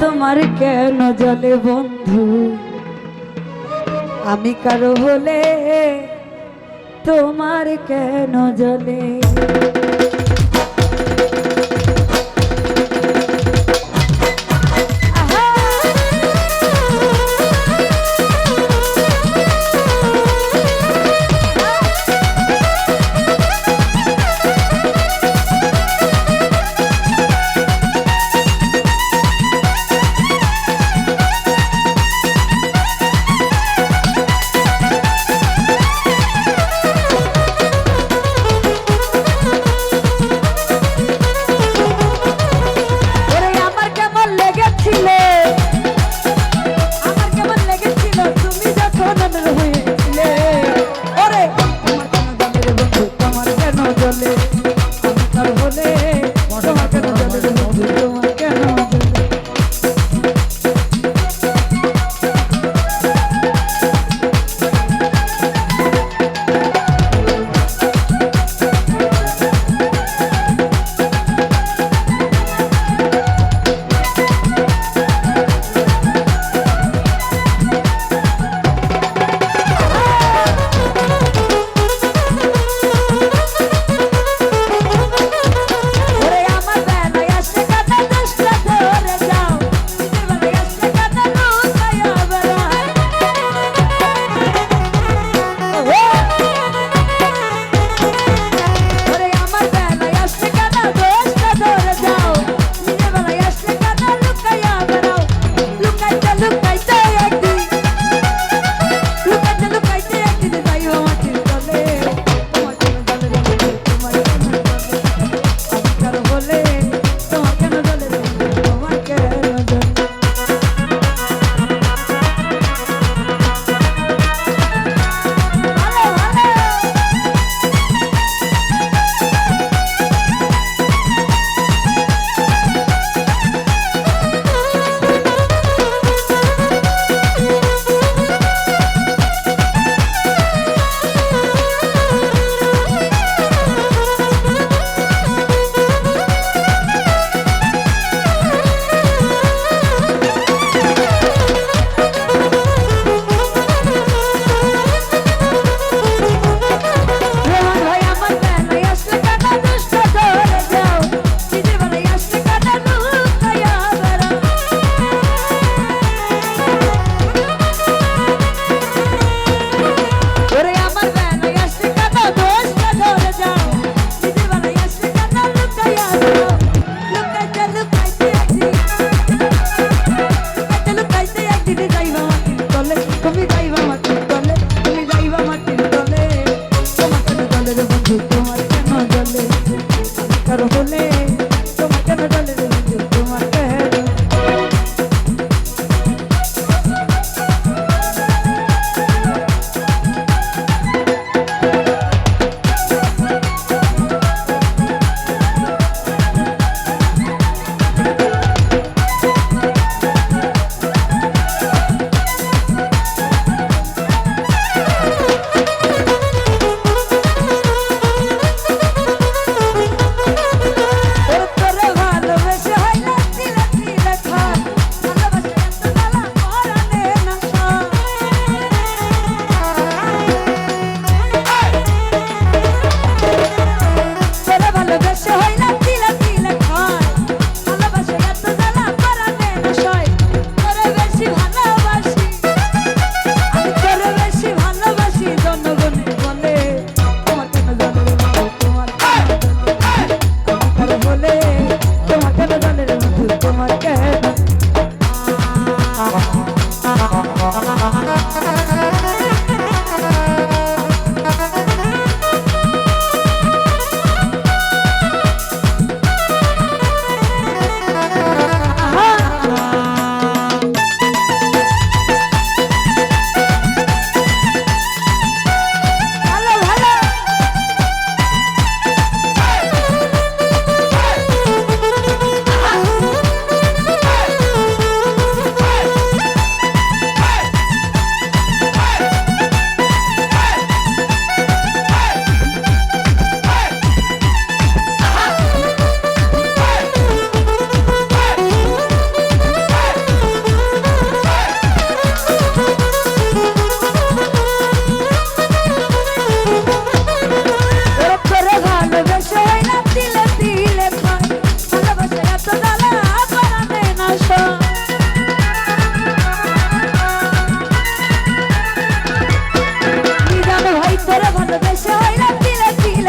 তোমার কেন জলে বন্ধু? আমি কারও হলে তোমার কেন জলে?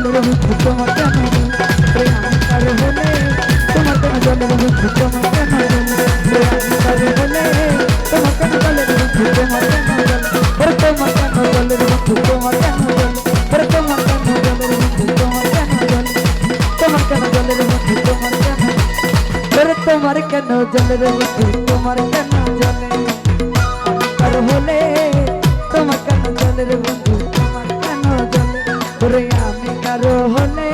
জলের বুঝি তোমার কেন প্রেমার হলে তোমার কেন জলের বুঝি তোমার কেন প্রেমার হলে তোমার কেন জলের বুঝি তোমার কেন তোমার কেন জলের বুঝি তোমার জলে আর হলে তোমার কেন জলের বন্ধু তোমার কেন জলে আমি কারও হলে